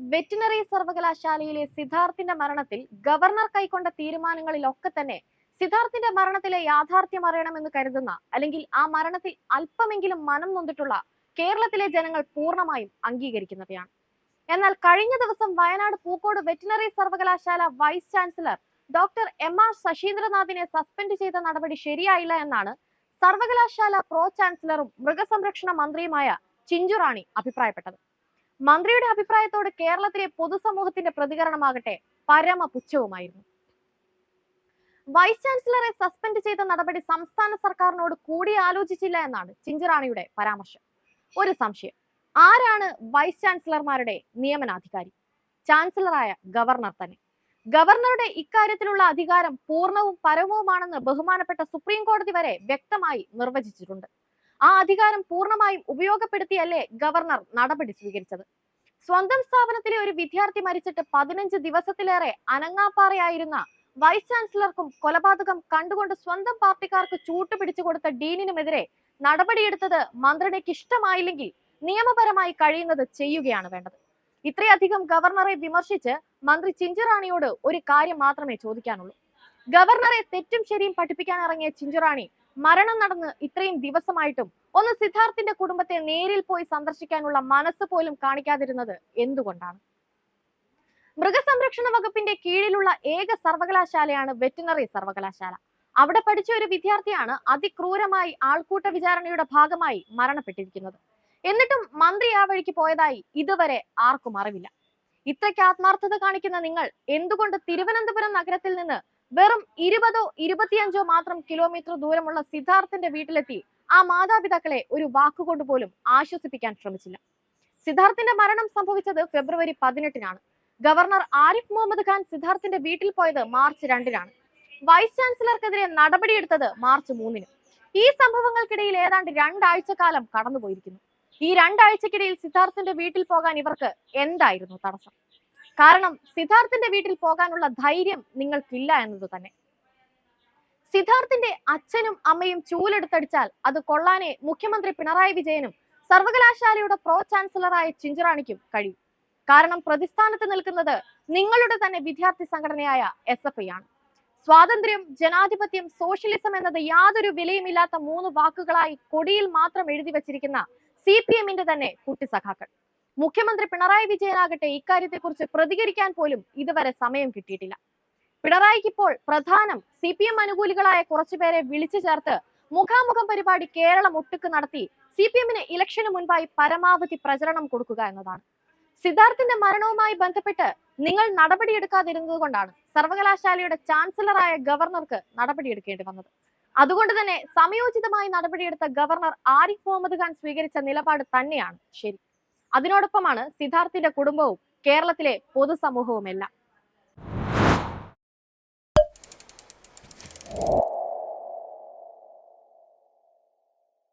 Veterinary സർവകലാശാലയിലെ സിദ്ധാർത്ഥിന്റെ മരണത്തിൽ governor കൈക്കൊണ്ട തീരുമാനങ്ങളിലൊക്കെ തന്നെ സിദ്ധാർത്ഥിന്റെ മരണത്തിലെ യാഥാർത്ഥ്യം അറിയണമെന്ന് കരുതുന്ന അല്ലെങ്കിൽ ആ മരണത്തിൽ അല്പമെങ്കിലും മനം നൊന്നിട്ടുള്ള കേരളത്തിലെ ജനങ്ങൾ പൂർണമായും അംഗീകരിക്കുന്നവയാണ്. എന്നാൽ കഴിഞ്ഞ ദിവസം വയനാട് പൂക്കോട് വെറ്റിനറി സർവകലാശാല vice chancellor doctor M R ശശീന്ദ്രനാഥിനെ suspend ചെയ്ത നടപടി ശരിയായില്ല എന്നാണ് സർവകലാശാല പ്രോ ചാൻസലറും മൃഗസംരക്ഷണ മന്ത്രിയുമായ ചിഞ്ചുറാണി അഭിപ്രായപ്പെട്ടത്. മന്ത്രിയുടെ അഭിപ്രായത്തോട് കേരളത്തിലെ പൊതുസമൂഹത്തിന്റെ പ്രതികരണമാകട്ടെ പരമപുച്ഛവുമായിരുന്നു. വൈസ് ചാൻസലറെ സസ്പെൻഡ് ചെയ്ത നടപടി സംസ്ഥാന സർക്കാരിനോട് കൂടി ആലോചിച്ചില്ല എന്നാണ് ചിഞ്ചിറാണിയുടെ പരാമർശം. ഒരു സംശയം ആരാണ് വൈസ് ചാൻസലർമാരുടെ നിയമനാധികാരി? ചാൻസലറായ ഗവർണർ തന്നെ. ഗവർണറുടെ ഇക്കാര്യത്തിലുള്ള അധികാരം പൂർണവും പരമവുമാണെന്ന് ബഹുമാനപ്പെട്ട സുപ്രീം കോടതി വരെ വ്യക്തമായി നിർവചിച്ചിട്ടുണ്ട്. ആ അധികാരം പൂർണമായും ഉപയോഗപ്പെടുത്തിയല്ലേ ഗവർണർ നടപടി സ്വീകരിച്ചത്? സ്വന്തം സ്ഥാപനത്തിലെ ഒരു വിദ്യാർത്ഥി മരിച്ചിട്ട് പതിനഞ്ച് ദിവസത്തിലേറെ അനങ്ങാപ്പാറയായിരുന്ന വൈസ് ചാൻസലർക്കും കൊലപാതകം കണ്ടുകൊണ്ട് സ്വന്തം പാർട്ടിക്കാർക്ക് ചൂട്ടുപിടിച്ചു കൊടുത്ത ഡീനിനുമെതിരെ നടപടിയെടുത്തത് മന്ത്രിക്ക് ഇഷ്ടമായില്ലെങ്കിൽ നിയമപരമായി കഴിയുന്നത് ചെയ്യുകയാണ് വേണ്ടത്. ഇത്രയധികം ഗവർണറെ വിമർശിച്ച് മന്ത്രി ചിഞ്ചുറാണിയോട് ഒരു കാര്യം മാത്രമേ ചോദിക്കാനുള്ളൂ. ഗവർണറെ തെറ്റും ശരിയും പഠിപ്പിക്കാൻ ഇറങ്ങിയ ചിഞ്ചുറാണി മരണം നടന്ന് ഇത്രയും ദിവസമായിട്ടും ഒന്ന് സിദ്ധാർത്ഥിന്റെ കുടുംബത്തെ നേരിൽ പോയി സന്ദർശിക്കാനുള്ള മനസ്സ് പോലും കാണിക്കാതിരുന്നത് എന്തുകൊണ്ടാണ്? മൃഗസംരക്ഷണ വകുപ്പിന്റെ കീഴിലുള്ള ഏക സർവകലാശാലയാണ് വെറ്റിനറി സർവകലാശാല. അവിടെ പഠിച്ച ഒരു വിദ്യാർത്ഥിയാണ് അതിക്രൂരമായി ആൾക്കൂട്ട വിചാരണയുടെ ഭാഗമായി മരണപ്പെട്ടിരിക്കുന്നത്. എന്നിട്ടും മന്ത്രി ആ വഴിക്ക് പോയതായി ഇതുവരെ ആർക്കും അറിവില്ല. ഇത്രയ്ക്ക് ആത്മാർത്ഥത കാണിക്കുന്ന നിങ്ങൾ എന്തുകൊണ്ട് തിരുവനന്തപുരം നഗരത്തിൽ നിന്ന് വെറും ഇരുപതോ ഇരുപത്തിയഞ്ചോ മാത്രം കിലോമീറ്റർ ദൂരമുള്ള സിദ്ധാർത്ഥന്റെ വീട്ടിലെത്തി ആ മാതാപിതാക്കളെ ഒരു വാക്കുകൊണ്ട് പോലും ആശ്വസിപ്പിക്കാൻ ശ്രമിച്ചില്ല. സിദ്ധാർത്ഥിന്റെ മരണം സംഭവിച്ചത് ഫെബ്രുവരി പതിനെട്ടിനാണ്. ഗവർണർ ആരിഫ് മുഹമ്മദ് ഖാൻ സിദ്ധാർത്ഥിന്റെ വീട്ടിൽ പോയത് മാർച്ച് രണ്ടിനാണ്. വൈസ് ചാൻസലർക്കെതിരെ നടപടിയെടുത്തത് മാർച്ച് മൂന്നിന്. ഈ സംഭവങ്ങൾക്കിടയിൽ ഏതാണ്ട് രണ്ടാഴ്ച കാലം കടന്നുപോയിരിക്കുന്നു. ഈ രണ്ടാഴ്ചക്കിടയിൽ സിദ്ധാർത്ഥിന്റെ വീട്ടിൽ പോകാൻ ഇവർക്ക് എന്തായിരുന്നു തടസ്സം? കാരണം സിദ്ധാർത്ഥിന്റെ വീട്ടിൽ പോകാനുള്ള ധൈര്യം നിങ്ങൾക്കില്ല എന്നത് തന്നെ. സിദ്ധാർത്ഥിന്റെ അച്ഛനും അമ്മയും ചൂലെടുത്തടിച്ചാൽ അത് കൊള്ളാനെ മുഖ്യമന്ത്രി പിണറായി വിജയനും സർവകലാശാലയുടെ പ്രോ ചാൻസലറായ ചിഞ്ചുറാണിക്കും കഴിയും. കാരണം പ്രതിസ്ഥാനത്ത് നിൽക്കുന്നത് നിങ്ങളുടെ തന്നെ വിദ്യാർത്ഥി സംഘടനയായ എസ് എഫ് ഐ ആണ്. സ്വാതന്ത്ര്യം ജനാധിപത്യം സോഷ്യലിസം എന്നത് യാതൊരു വിലയുമില്ലാത്ത മൂന്ന് വാക്കുകളായി കൊടിയിൽ മാത്രം എഴുതി വച്ചിരിക്കുന്ന സി പി എമ്മിന്റെ തന്നെ കുട്ടി സഖാക്കൾ. മുഖ്യമന്ത്രി പിണറായി വിജയനാകട്ടെ ഇക്കാര്യത്തെക്കുറിച്ച് പ്രതികരിക്കാൻ പോലും ഇതുവരെ സമയം കിട്ടിയിട്ടില്ല. പിണറായിക്ക് ഇപ്പോൾ പ്രധാനം സി പി എം അനുകൂലികളായ കുറച്ചുപേരെ വിളിച്ചു ചേർത്ത് മുഖാമുഖം പരിപാടി കേരളം ഒട്ടുക്ക് നടത്തി സി പി എമ്മിന് ഇലക്ഷന് മുൻപായി പരമാവധി പ്രചരണം കൊടുക്കുക എന്നതാണ്. സിദ്ധാർത്ഥിന്റെ മരണവുമായി ബന്ധപ്പെട്ട് നിങ്ങൾ നടപടിയെടുക്കാതിരുന്നത് കൊണ്ടാണ് സർവകലാശാലയുടെ ചാൻസലറായ ഗവർണർക്ക് നടപടിയെടുക്കേണ്ടി വന്നത്. അതുകൊണ്ട് തന്നെ സമയോചിതമായി നടപടിയെടുത്ത ഗവർണർ ആരിഫ് മുഹമ്മദ് ഖാൻ സ്വീകരിച്ച നിലപാട് തന്നെയാണ്. ശരി. അതിനോടൊപ്പമാണ് സിദ്ധാർത്ഥിന്റെ കുടുംബവും കേരളത്തിലെ പൊതുസമൂഹവുമെല്ലാം.